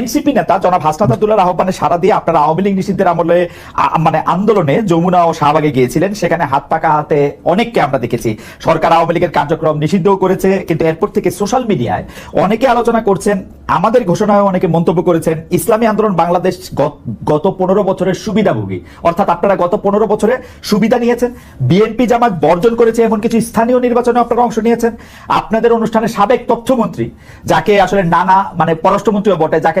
NCP নেতা জনাব হাসনাত আব্দুল্লাহ আহ্বানে সারা দিয়ে আপনারা আওয়ামী লীগ নিষিদ্ধের আমলে মানে আন্দোলনে যমুনা ও শাহবাগে গিয়েছিলেন। সেখানে হাত পাকা হাতে অনেককে আমরা দেখেছি। সরকার আওয়ামী লীগের কার্যক্রম নিষিদ্ধও করেছে, কিন্তু এরপর থেকে সোশ্যাল মিডিয়ায় অনেকে আলোচনা করছেন, আমাদের ঘোষণায় অনেকে মন্তব্য করেছেন, ইসলামী আন্দোলন বাংলাদেশ গত পনেরো বছরের সুবিধাভোগী। অর্থাৎ আপনারা গত পনেরো বছরে সুবিধা নিয়েছেন, বিএনপি জামাত বর্জন করেছে এমন কিছু স্থানীয় নির্বাচনে আপনারা অংশ নিয়েছেন। আপনাদের অনুষ্ঠানে সাবেক তথ্যমন্ত্রী, যাকে আসলে নানা মানে পররাষ্ট্রমন্ত্রীও বটে, যাকে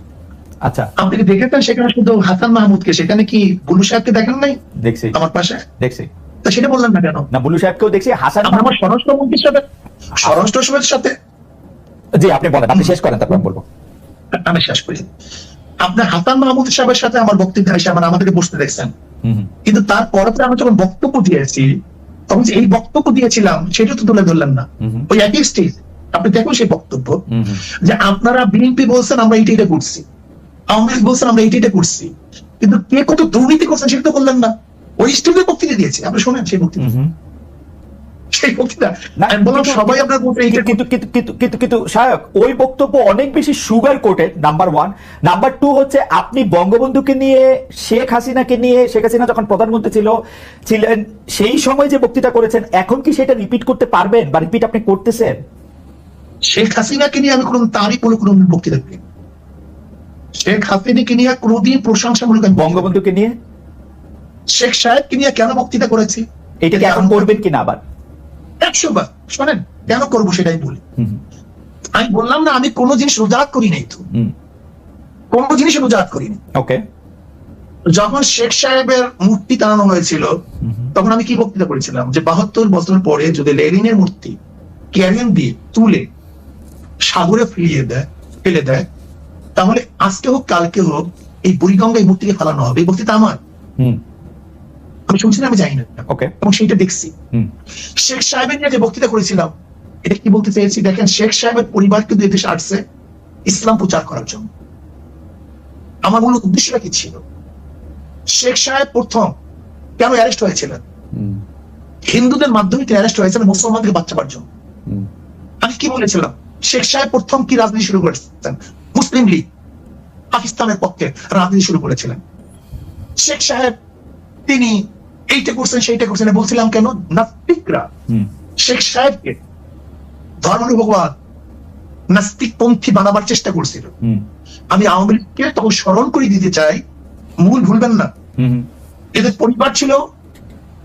আচ্ছা। আপনি কি দেখেছেন সেখানে শুধু হাসান মাহমুদকে? সেখানে কি বুলু সাহেবকে দেখেন নাই? দেখছি। আমার পাশে? দেখছি। তা সেটা বললেন না কেন? না বুলু সাহেবকেও দেখছি হাসান আমরা স্বরাষ্ট্রমন্ত্রীর সাথে স্বরাষ্ট্রের সাথে? জি আপনি বলেন আপনি শেষ করেন তারপর আমি বলব। আমি শেষ করি। আপনার হাসান মাহমুদ সাহেবের সাথে আমার বক্তব্য এসে আমার আমাদেরকে বসতে দেখছেন। কিন্তু তারপরে আমি যখন বক্তব্য দিয়েছি তখন যে এই বক্তব্য দিয়েছিলাম সেটা তো তুলে ধরলেন না। ওই একই স্টেজ আপনি দেখুন সেই বক্তব্য। যে আপনারা বিএনপি বলছেন আমরা এইটা এটা করছি। আওয়ামী লীগ বলছেন আমরা এইটা করছি কিন্তু কে কত দুর্নীতি করছেন সেটা তো বললেন না। ওই স্টেজে বক্তৃতা দিয়েছে। আপনি শোনেন সেই বক্তৃতা। সেই বললাম সবাই আপনার কিন্তু কিন্তু কিন্তু কিন্তু কিন্তু ওই বক্তব্য অনেক বেশি sugar coated number one number two হচ্ছে আপনি বঙ্গবন্ধুকে নিয়ে শেখ হাসিনাকে নিয়ে শেখ হাসিনা যখন প্রধানমন্ত্রী ছিল ছিলেন সেই সময় যে বক্তৃতা করেছেন এখন কি সেটা রিপিট করতে পারবেন? বা রিপিট আপনি করতেছেন? শেখ হাসিনাকে নিয়ে আমি কোনো তারই কোনো কোনো বক্তৃতা শেখ হাসিনাকে নিয়ে কোনোদিন প্রশংসামূলক বক্তৃতা করিনি। বঙ্গবন্ধুকে নিয়ে? শেখ সাহেবকে নিয়ে কেন বক্তৃতা করেছি? এটা কি এখন করবেন কিনা আবার? একশো বার শোনেন কেন করব সেটাই বলি। আমি বললাম না আমি কোনো জিনিস রোজাত করি নাই তো। কোনো জিনিস রোজাত করিনি ওকে। যখন শেখ সাহেবের মূর্তি টানানো হয়েছিল। তখন আমি কি বক্তৃতা করেছিলাম? যে বাহাত্তর বছর পরে যদি লেনিনের মূর্তি ক্যারিয়ান দিয়ে তুলে সাগরে ফিরিয়ে দেয় ফেলে দেয় তাহলে আজকে হোক কালকে হোক এই বুড়িগঙ্গা এই মূর্তিকে ফেলানো হবে। এই বক্তৃতা আমার। আমি শুনছি না আমি জানি না। এবং সেইটা দেখছি। শেখ সাহেবের নিয়ে যে বক্তৃতা করেছিলাম এটা কি বলতে চেয়েছি? দেখেন শেখ সাহেবের পরিবার কিন্তু এদেশে আসছে ইসলাম প্রচার করার জন্য। আমার মূল উদ্দেশ্যটা কি ছিল? শেখ সাহেব প্রথম কেন অ্যারেস্ট হয়েছিলেন? হিন্দুদের মাধ্যমে তিনি অ্যারেস্ট হয়েছেন মুসলমানদের বাচ্চা জন্য। আমি কি বলেছিলাম? শেখ সাহেব প্রথম কি রাজনীতি শুরু করেছেন? মুসলিম লীগ পাকিস্তানের পক্ষে রাজনীতি শুরু করেছিলেন। শেখ সাহেব তিনি এইটা করছেন সেইটা করছেন বলছিলাম কেন? নাস্তিকরা। শেখ সাহেবকে ধর্মনির্ভরবাদ নাস্তিক পন্থী বানাবার চেষ্টা করছিল। আমি আওয়ামী লীগকে তখন স্মরণ করে দিতে চাই। মূল ভুলবেন না। এদের পরিবার ছিল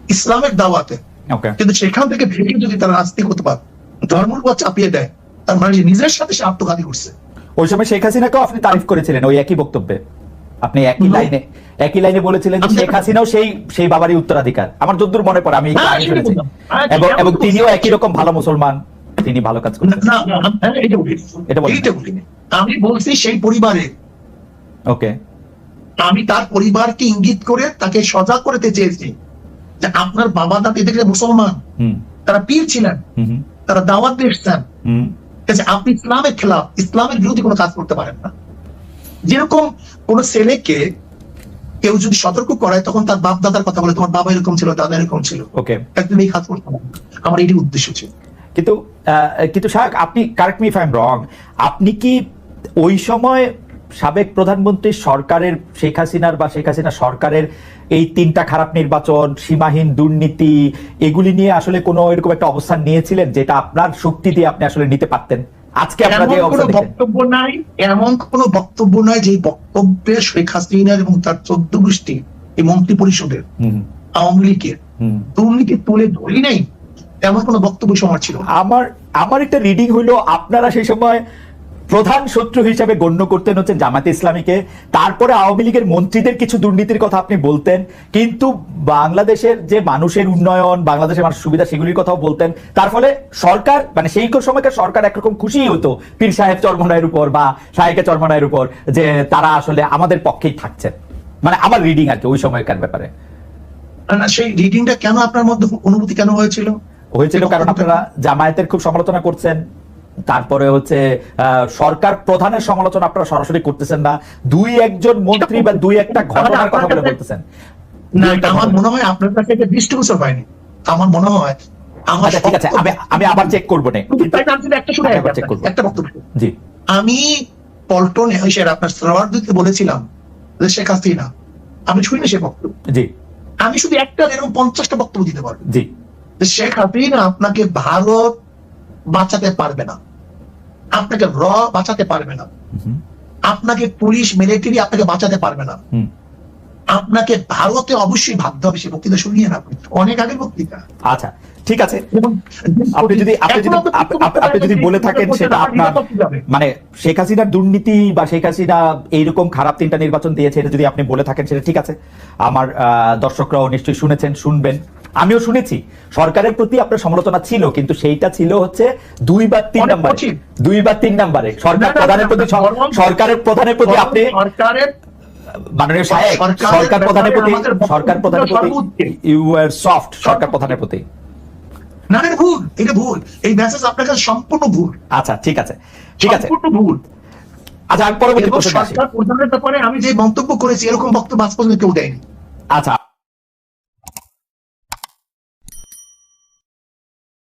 ইসলামের দাওয়াতে। কিন্তু সেখান থেকে ভেঙে যদি তারা নাস্তিক হতে পারে ধর্মের চাপিয়ে দেয় তার মানে নিজের সাথে সে আত্মঘাতী করছে। ওই সময় শেখ হাসিনাকেও আপনি তারিফ করেছিলেন ওই একই বক্তব্যে। আপনি একই লাইনে একই লাইনে বলেছিলেন যে শেখ হাসিনাও সেই সেই বাবারই উত্তরাধিকার। আমার যদ্দূর মনে পড়ে আমি শুনেছি। এবং এবং তিনিও একই রকম ভালো মুসলমান তিনি ভালো কাজ করছেন। এটা বলেন। আমি বলছি সেই পরিবারে। ওকে। আমি তার পরিবারকে ইঙ্গিত করে তাকে সজাগ করতে চেয়েছি যে আপনার বাবা দাদি দেখলে মুসলমান। হুম। তারা পীর ছিলেন। তারা দাওয়াত দিয়ে এসছেন হুম। ঠিক আছে আপনি ইসলামের খেলাফ ইসলামের বিরোধী কোনো কাজ করতে পারেন না। যেরকম কোন ছেলেকে কেউ যদি সতর্ক করায় তখন তার বাপ দাদার কথা বলে তোমার বাবা এরকম ছিল দাদা এরকম ছিল। ওকে। একদম এই কাজ করতে আমার এটি উদ্দেশ্য ছিল। কিন্তু আহ, কিন্তু শাহ আপনি correct me if I am wrong আপনি কি ওই সময় সাবেক প্রধানমন্ত্রী সরকারের শেখ হাসিনার বা শেখ হাসিনা সরকারের এই তিনটা খারাপ নির্বাচন সীমাহীন দুর্নীতি এগুলি নিয়ে আসলে কোনো এরকম একটা অবস্থান নিয়েছিলেন যেটা আপনার শক্তি দিয়ে আপনি আসলে নিতে পারতেন? আজকে বক্তব্য নাই এমন কোন বক্তব্য নাই যে বক্তব্যে শেখ হাসিনা এবং তার চোদ্দ গোষ্ঠী এই মন্ত্রী পরিষদের আওয়ামী লীগের দুর্নীতি তুলে ধরি নাই এমন কোন বক্তব্য সময় ছিল আমার আমার একটা রিডিং হইল আপনারা সেই সময় প্রধান শত্রু হিসাবে গণ্য করতেন হচ্ছে জামাতে ইসলামীকে। তারপরে আওয়ামী লীগের মন্ত্রীদের কিছু দুর্নীতির কথা আপনি বলতেন। কিন্তু বাংলাদেশের যে মানুষের উন্নয়ন বাংলাদেশের মানুষের সুবিধা সেগুলির কথাও বলতেন। তার ফলে সরকার মানে সেই সময়কার সরকার একরকম খুশি হতো পীর সাহেব চরমনায়ের উপর বা সাহেকে চরমনায়ের উপর যে তারা আসলে আমাদের পক্ষেই থাকছেন। মানে আমার রিডিং আর কি ওই সময়কার ব্যাপারে। না সেই রিডিংটা কেন আপনার মধ্যে অনুভূতি কেন হয়েছিল? হয়েছিল কারণ আপনারা জামায়াতের খুব সমালোচনা করছেন। তারপরে হচ্ছে সরকার প্রধানের সমালোচনা আপনারা সরাসরি করতেছেন না। দুই একজন মন্ত্রী বা দুই একটা ঘটনার কথা বলে বলতেছেন। না আমার মনে হয় আপনার কাছে এটা দৃষ্টিগোচর হয়নি আমার মনে হয় আচ্ছা ঠিক আছে আমি আমি আবার চেক করব একটা বক্তব্য। জি। আমি পল্টনে আপনার বলেছিলাম যে শেখ হাসিনা আমি শুনি না সে বক্তব্য? জি। আমি শুধু একটা এরকম পঞ্চাশটা বক্তব্য দিতে পারব। জি। শেখ হাসিনা আপনাকে ভারত বাঁচাতে পারবে না। আপনাকে র বাঁচাতে পারবে না। আপনাকে পুলিশ মিলিটারি আপনাকে বাঁচাতে পারবে না। আপনাকে ভারতে অবশ্যই ভাবতে হবে সে বক্তৃতা শুনিয়ে না। অনেক আগের বক্তৃতা। আচ্ছা ঠিক আছে। আপনি যদি আপনি যদি আপনি যদি বলে থাকেন সেটা আপনার মানে শেখ হাসিনার দুর্নীতি বা শেখ হাসিনা এইরকম খারাপ তিনটা নির্বাচন দিয়েছে এটা যদি আপনি বলে থাকেন সেটা ঠিক আছে। আমার আহ, দর্শকরাও নিশ্চয়ই শুনেছেন শুনবেন। আমিও শুনেছি সরকারের প্রতি আপনার সমালোচনা ছিল কিন্তু সেইটা ছিল হচ্ছে দুই বা তিন নাম্বারে। দুই বা তিন নাম্বারে। সরকার প্রধানের প্রতি সরকারের প্রধানের প্রতি আপনি সরকারের মাননীয় সাহেব সরকার প্রধানের প্রতি সরকার প্রধানের প্রতি ইউ আর সফট সরকার প্রধানের প্রতি। না না, ভুল এটা ভুল। এই মেসেজ আপনার কাছে সম্পূর্ণ ভুল। আচ্ছা ঠিক আছে। ঠিক আছে। সম্পূর্ণ ভুল। আচ্ছা আমি পরবর্তী এবং সরকার প্রধানের ব্যাপারে আমি যে মন্তব্য করেছি এরকম বক্তব্য আজ পর্যন্ত কেউ দেয়নি। আচ্ছা।